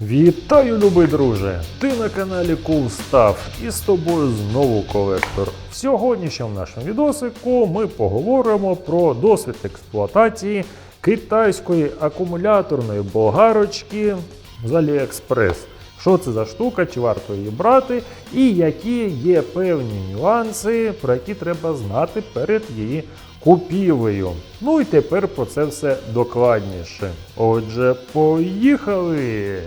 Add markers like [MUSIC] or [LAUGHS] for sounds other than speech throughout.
Вітаю, любий друже! Ти на каналі Cool і з тобою знову колектор. В сьогоднішньому нашому відосику ми поговоримо про досвід експлуатації китайської акумуляторної болгарочки з AliExpress. Що це за штука, чи варто її брати, і які є певні нюанси, про які треба знати перед її купівлею. Ну і тепер про це все докладніше. Отже, поїхали!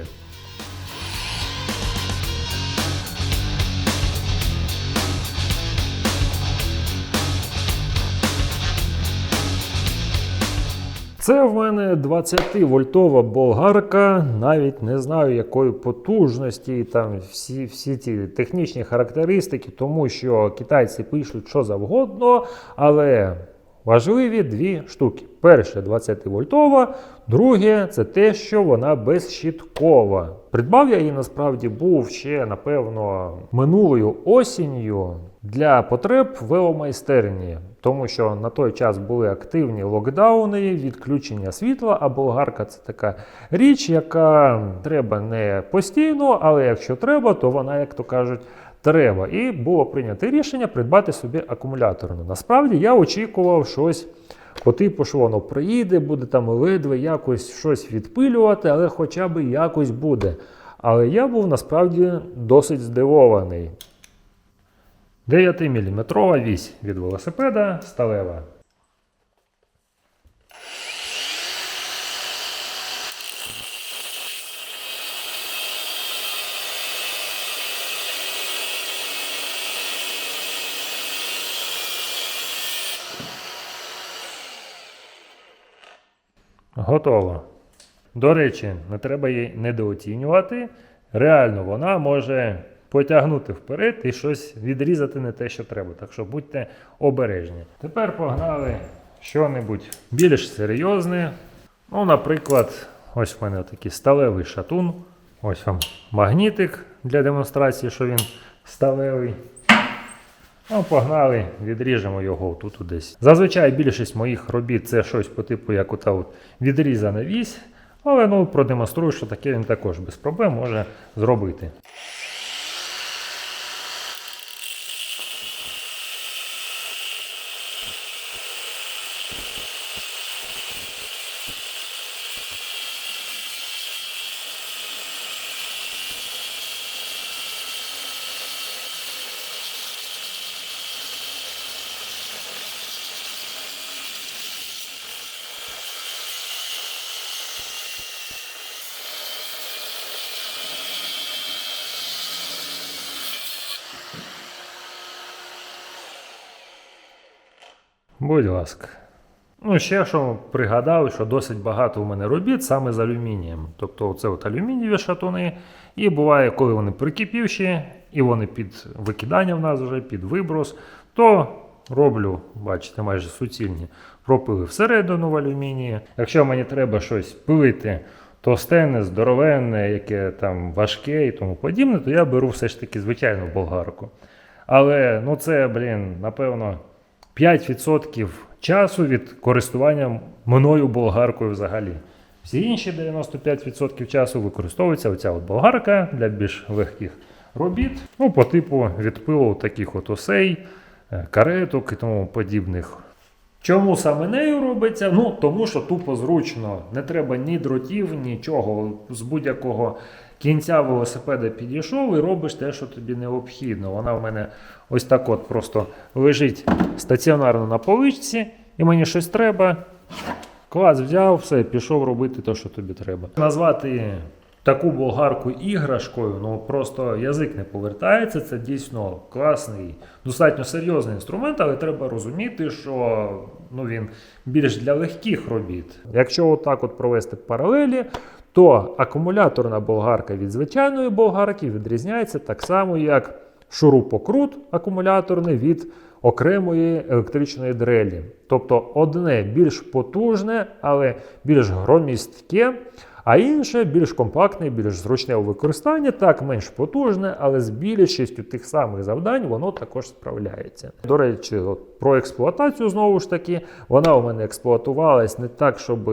Це в мене 20-вольтова болгарка, навіть не знаю якої потужності, там всі, всі ці технічні характеристики, тому що китайці пишуть що завгодно, але важливі дві штуки. Перше 20-вольтова, друге це те, що вона безщіткова. Придбав я її насправді був ще, напевно, минулою осінню для потреб веломайстерні, тому що на той час були активні локдауни, відключення світла, а болгарка це така річ, яка треба не постійно, але якщо треба, то вона, як то кажуть, треба. І було прийнято рішення придбати собі акумуляторну. Насправді я очікував щось. По типу, що воно приїде, буде там ледве якось щось відпилювати, але хоча б якось буде. Але я був насправді досить здивований. 9-мм вісь від велосипеда сталева. Готово. До речі, не треба її недооцінювати. Реально, вона може потягнути вперед і щось відрізати не те, що треба. Так що будьте обережні. Тепер погнали що-небудь більш серйозне. Ну, наприклад, ось в мене такий сталевий шатун. Ось вам магнітик для демонстрації, що він сталевий. Ну, погнали, відріжемо його тут десь. Зазвичай більшість моїх робіт це щось по типу, як ота от відрізана вісь. Але ну, продемонструю, що таке він також без проблем може зробити. Будь ласка. Ну, ще що пригадав, що досить багато у мене робіт саме з алюмінієм. Тобто це от алюмінієві шатуни. І буває, коли вони прикипівші, і вони під викидання в нас вже, під виброс, то роблю, бачите, майже суцільні пропили всередину в алюмінії. Якщо мені треба щось пилити товстенне, здоровенне, яке там важке і тому подібне, то я беру все ж таки звичайну болгарку. Але ну це, блін, напевно. 5% часу від користування мною болгаркою взагалі. Всі інші 95% часу використовується оця от болгарка для більш легких робіт. Ну, по типу відпилу таких от осей, е, кареток і тому подібних. Чому саме нею робиться? Ну, тому що тупо зручно. Не треба ні дротів, нічого. З будь-якого кінця велосипеда підійшов і робиш те, що тобі необхідно. Вона в мене ось так от просто лежить стаціонарно на поличці, і мені щось треба. Клас взяв, все, пішов робити те, що тобі треба. Назвати таку болгарку іграшкою, ну просто язик не повертається. Це дійсно класний, достатньо серйозний інструмент, але треба розуміти, що ну, він більш для легких робіт. Якщо отак от провести паралелі, то акумуляторна болгарка від звичайної болгарки відрізняється так само, як шурупокрут акумуляторний від окремої електричної дрелі. Тобто одне більш потужне, але більш громістке, А інше більш компактне, більш зручне у використанні, так менш потужне, але з більшістю тих самих завдань воно також справляється. До речі, от про експлуатацію знову ж таки, вона у мене експлуатувалась не так, щоб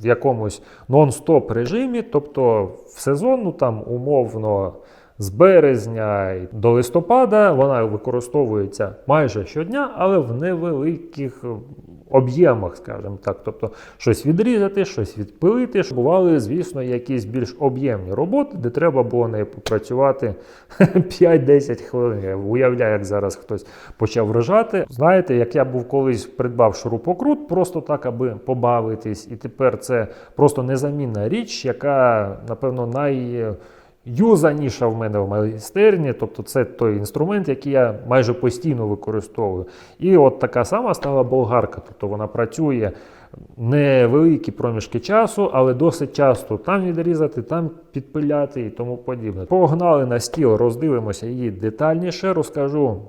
в якомусь нон-стоп режимі, тобто в сезон, ну там умовно. З березня до листопада вона використовується майже щодня, але в невеликих об'ємах, скажімо так. Тобто щось відрізати, щось відпилити. Бували, звісно, якісь більш об'ємні роботи, де треба було не попрацювати [LAUGHS] 5-10 хвилин. Я уявляю, як зараз хтось почав вражати. Знаєте, як я був колись придбав шурупокрут, просто так, аби побавитись, і тепер це просто незамінна річ, яка, напевно, най. Юзаніша в мене в майстерні, тобто це той інструмент, який я майже постійно використовую. І от така сама стала болгарка. Тобто вона працює невеликі проміжки часу, але досить часто там відрізати, там підпиляти і тому подібне. Погнали на стіл, роздивимося її детальніше, розкажу.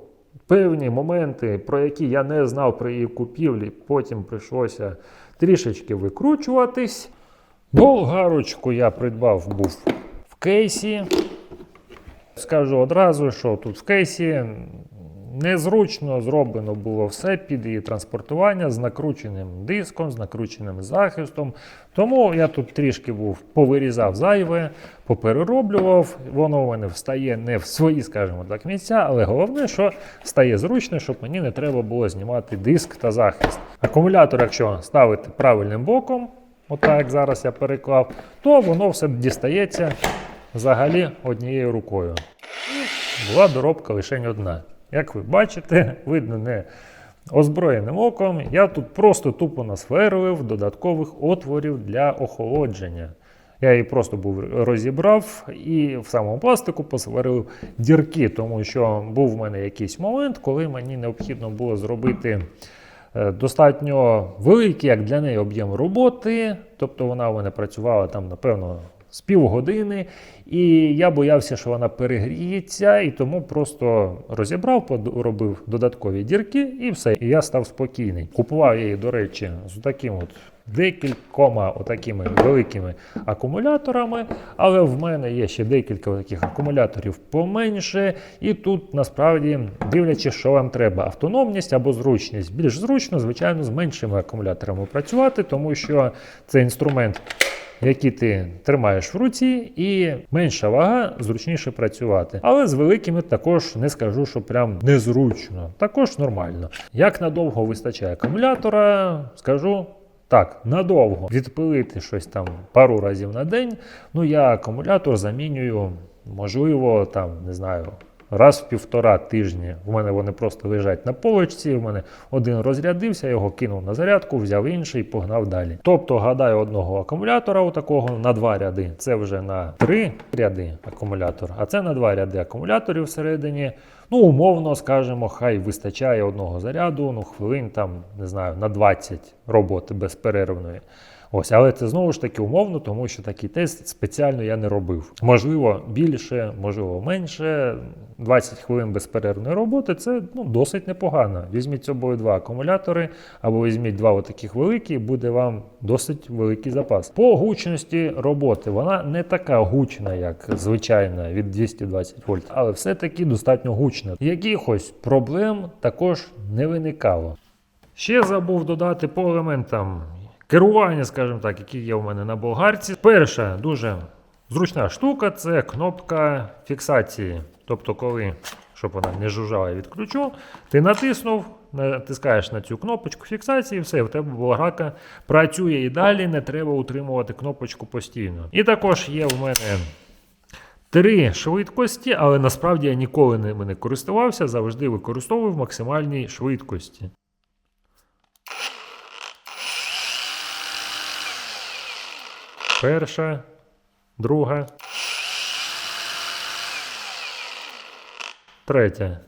Певні моменти, про які я не знав при її купівлі, потім прийшлося трішечки викручуватись. Болгарочку я придбав був кейсі. Скажу одразу, що тут в кейсі незручно зроблено було все під її транспортування з накрученим диском, з накрученим захистом. Тому я тут трішки був повирізав зайве, поперероблював. Воно у мене встає не в свої, скажімо так, місця, але головне, що стає зручно, щоб мені не треба було знімати диск та захист. Акумулятор, якщо ставити правильним боком, отак як зараз я переклав, то воно все дістається взагалі однією рукою. Була доробка лише одна. Як ви бачите, видно не озброєним оком, я тут просто тупо насверлив додаткових отворів для охолодження. Я її просто був розібрав і в самому пластику посварив дірки, тому що був в мене якийсь момент, коли мені необхідно було зробити е, достатньо великий, як для неї об'єм роботи. Тобто вона в мене працювала там, напевно, з півгодини, і я боявся, що вона перегріється, і тому просто розібрав, робив додаткові дірки і все. І я став спокійний. Купував її, до речі, з таким от. Декількома отакими великими акумуляторами, але в мене є ще декілька таких акумуляторів поменше. І тут насправді дивлячись, що вам треба: автономність або зручність. Більш зручно, звичайно, з меншими акумуляторами працювати, тому що цей інструмент які ти тримаєш в руці, і менша вага зручніше працювати. Але з великими також не скажу, що прям незручно. Також нормально. Як надовго вистачає акумулятора, скажу. Так, надовго відпилити щось там пару разів на день. Ну я акумулятор замінюю, можливо, там не знаю раз в півтора тижні. У мене вони просто лежать на полочці. У мене один розрядився, його кинув на зарядку, взяв інший, погнав далі. Тобто, гадаю, одного акумулятора у такого на два ряди. Це вже на три ряди акумулятор, а це на два ряди акумуляторів всередині. Ну, умовно, скажемо, хай вистачає одного заряду, ну хвилин там, не знаю, на 20 роботи безперервної. Ось, але це знову ж таки умовно, тому що такий тест спеціально я не робив. Можливо, більше, можливо, менше. 20 хвилин безперервної роботи це ну, досить непогано. Візьміть з собою два акумулятори, або візьміть два отаких великі, буде вам досить великий запас. По гучності роботи вона не така гучна, як звичайна від 220 вольт, але все-таки достатньо гучна. Якихось проблем також не виникало. Ще забув додати по елементам керування, скажімо так, які є у мене на болгарці. Перша дуже зручна штука це кнопка фіксації. Тобто, коли, щоб вона не жужжала від ключу, ти натиснув, натискаєш на цю кнопочку фіксації, все, в тебе болгарка працює і далі, не треба утримувати кнопочку постійно. І також є в мене. Три швидкості, але насправді я ніколи ними не користувався, завжди використовую в максимальній швидкості. Перша, друга. Третя.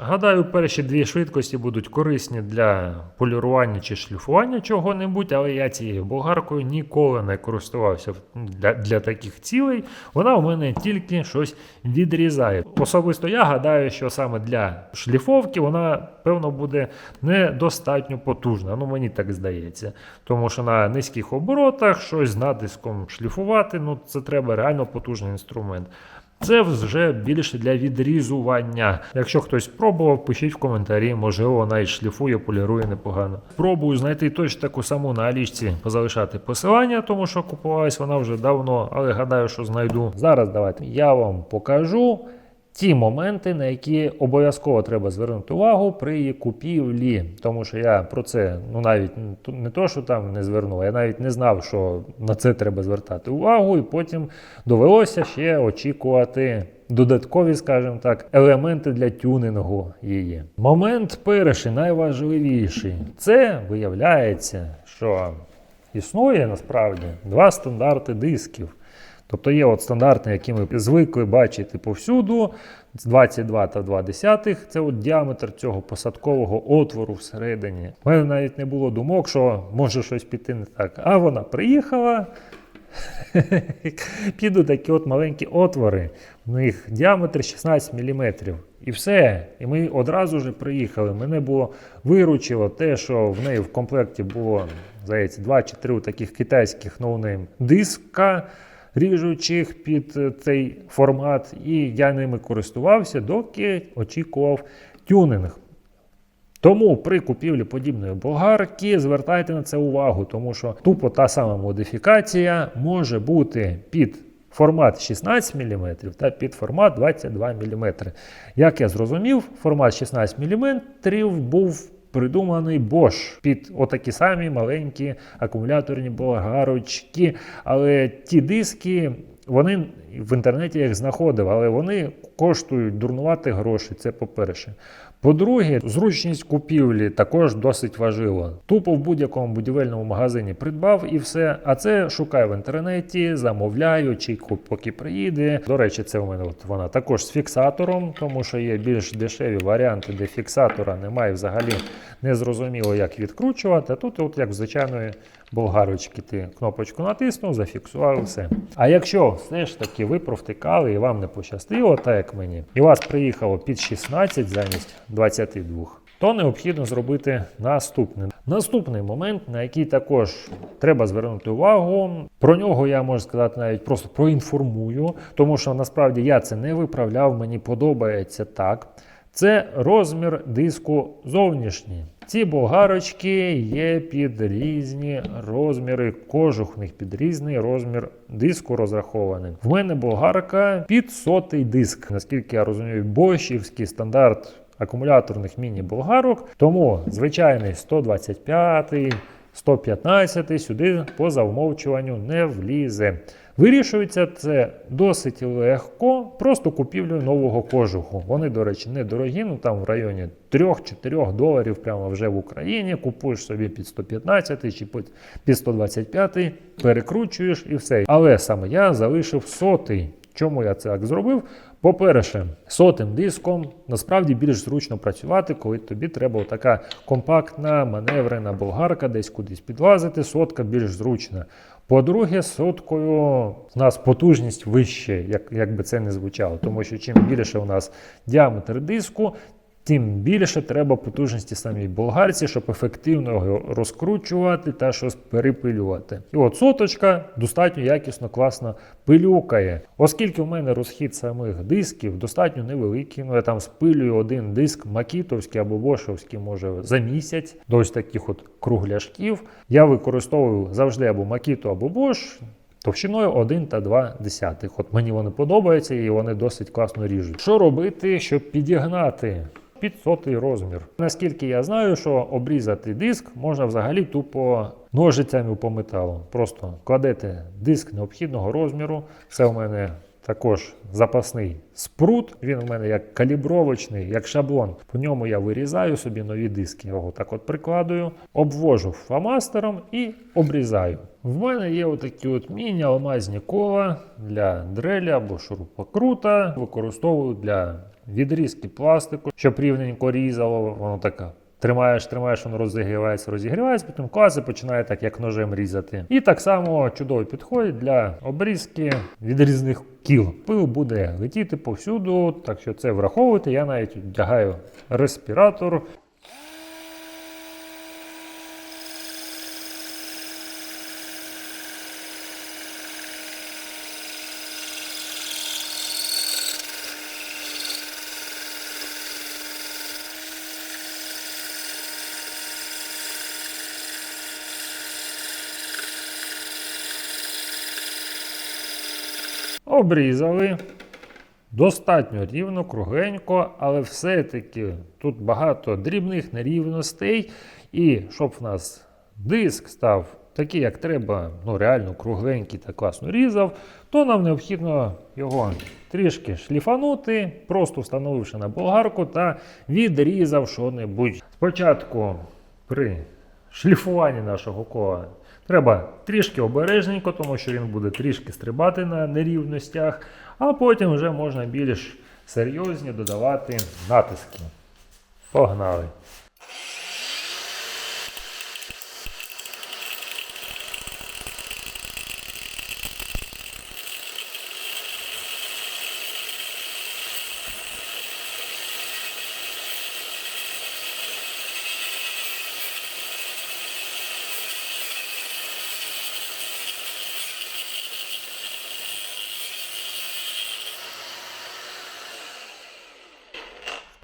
Гадаю, перші дві швидкості будуть корисні для полірування чи шліфування чого-небудь, але я цією болгаркою ніколи не користувався для, для таких цілей. Вона у мене тільки щось відрізає. Особисто я гадаю, що саме для шліфовки вона, певно, буде недостатньо потужна. Ну, мені так здається. Тому що на низьких оборотах щось з натиском шліфувати, ну це треба реально потужний інструмент. Це вже більше для відрізування. Якщо хтось спробував, пишіть в коментарі, можливо, вона і шліфує, полірує непогано. Пробую знайти точно таку саму на Алічці, позалишати посилання, тому що купувалась вона вже давно, але гадаю, що знайду. Зараз давайте я вам покажу. Ті моменти, на які обов'язково треба звернути увагу при купівлі, тому що я про це ну навіть не то, що там не звернув, я навіть не знав, що на це треба звертати увагу, і потім довелося ще очікувати додаткові, скажімо так, елементи для тюнингу її. Момент перший, найважливіший, це виявляється, що існує насправді два стандарти дисків. Тобто є от стандарти, які ми звикли бачити повсюду. 22 та 2 десятих це от діаметр цього посадкового отвору всередині. У мене навіть не було думок, що може щось піти не так. А вона приїхала. [LAUGHS] Підуть такі от маленькі отвори. У них діаметр 16 мм. І все. І ми одразу ж приїхали. Мене було виручило те, що в неї в комплекті було, здається, 2 чи 3 таких китайських ноунейм диска ріжучих під е, цей формат, і я ними користувався, доки очікував тюнинг. Тому при купівлі подібної болгарки звертайте на це увагу, тому що тупо та сама модифікація може бути під формат 16 мм та під формат 22 мм. Як я зрозумів, формат 16 мм був придуманий Bosch під отакі самі маленькі акумуляторні болгарочки. Але ті диски, вони в інтернеті їх знаходив, але вони коштують дурнувати гроші. Це по-перше. По-друге, зручність купівлі також досить важлива. Тупо в будь-якому будівельному магазині придбав і все. А це шукаю в інтернеті, замовляю, очікую, поки приїде. До речі, це у мене от вона також з фіксатором, тому що є більш дешеві варіанти, де фіксатора немає взагалі не зрозуміло, як відкручувати. А тут, от як в звичайної болгарочки, ти кнопочку натиснув, зафіксував все. А якщо все ж таки ви провтикали і вам не пощастило, так як мені, і вас приїхало під 16 замість 22, то необхідно зробити наступне. Наступний момент, на який також треба звернути увагу. Про нього я можу сказати навіть просто проінформую, тому що насправді я це не виправляв, мені подобається так. Це розмір диску зовнішній. Ці болгарочки є під різні розміри, кожух них під різний розмір диску розрахований. В мене болгарка під сотий диск, наскільки я розумію, бошівський стандарт акумуляторних міні-болгарок. Тому звичайний 125 115 сюди по замовчуванню не влізе. Вирішується це досить легко, просто купівлею нового кожуху. Вони, до речі, недорогі, ну там в районі 3-4 доларів прямо вже в Україні. Купуєш собі під 115 чи під 125, перекручуєш і все. Але саме я залишив сотий. Чому я це так зробив? По-перше, сотим диском насправді більш зручно працювати, коли тобі треба така компактна маневрена болгарка, десь кудись підлазити, сотка більш зручна. По-друге, соткою у нас потужність вища, як, як би це не звучало, тому що чим більше у нас діаметр диску, тим більше треба потужності самій болгарці, щоб ефективно його розкручувати та щось перепилювати. І от соточка достатньо якісно, класно пилюкає. Оскільки в мене розхід самих дисків достатньо невеликий, ну я там спилюю один диск макітовський або бошовський, може за місяць до ось таких от кругляшків. Я використовую завжди або макіту, або бош. Товщиною 1 та 2 десятих. От мені вони подобаються і вони досить класно ріжуть. Що робити, щоб підігнати під сотий розмір? Наскільки я знаю, що обрізати диск можна взагалі тупо ножицями по металу. Просто кладете диск необхідного розміру. Це у мене також запасний спрут. Він у мене як калібровочний, як шаблон. По ньому я вирізаю собі нові диски. Його так от прикладую, обвожу фломастером і обрізаю. В мене є отакі от міні-алмазні кола для дреля або шурупокрута. Використовую для відрізки пластику, щоб рівненько різало. Воно така. Тримаєш, тримаєш, воно розігрівається, розігрівається, потім класи починає так, як ножем різати. І так само чудово підходить для обрізки відрізних кіл. Пил буде летіти повсюду, так що це враховуйте. Я навіть вдягаю респіратор. Обрізали. Достатньо рівно, кругленько, але все-таки тут багато дрібних нерівностей. І щоб в нас диск став такий, як треба, ну реально кругленький та класно різав, то нам необхідно його трішки шліфанути, просто встановивши на болгарку та відрізав що-небудь. Спочатку при шліфуванні нашого кола треба трішки обережненько, тому що він буде трішки стрибати на нерівностях, а потім вже можна більш серйозні додавати натиски. Погнали!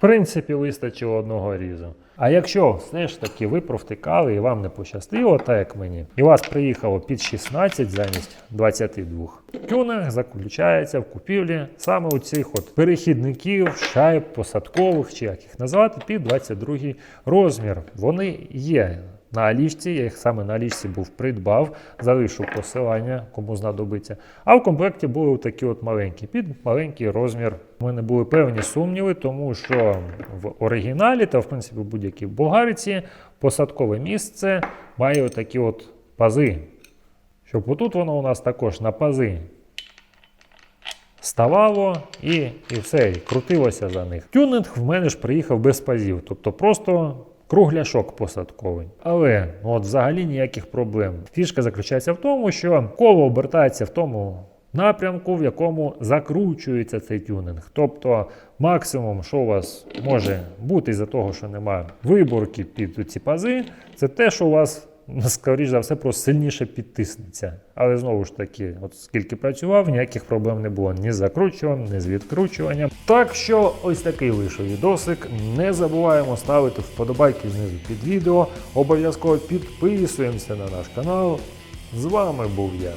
Принципі, вистачило одного різу. А якщо все ж таки ви провтикали і вам не пощастило, так як мені, і вас приїхало під 16 замість 22, тюнинг заключається в купівлі саме у цих от перехідників, шайб, посадкових, чи як їх назвати, під 22 розмір. Вони є на Алішці, я їх саме на Алішці був придбав, залишу посилання, кому знадобиться. А в комплекті були такі от маленькі, під маленький розмір. У мене були певні сумніви, тому що в оригіналі та в принципі в будь-якій болгариці посадкове місце має отакі от пази. Щоб отут воно у нас також на пази ставало і, і все, і крутилося за них. Тюнинг в мене ж приїхав без пазів, тобто просто кругляшок посадковий. Але ну, от взагалі ніяких проблем. Фішка заключається в тому, що коло обертається в тому напрямку, в якому закручується цей тюнинг. Тобто максимум, що у вас може бути із-за того, що немає виборки під ці пази, це те, що у вас скоріш за все, просто сильніше підтиснеться. Але знову ж таки, от скільки працював, ніяких проблем не було ні з закручуванням, ні з відкручуванням. Так що ось такий вийшов відосик. Не забуваємо ставити вподобайки знизу під відео. Обов'язково підписуємося на наш канал. З вами був я,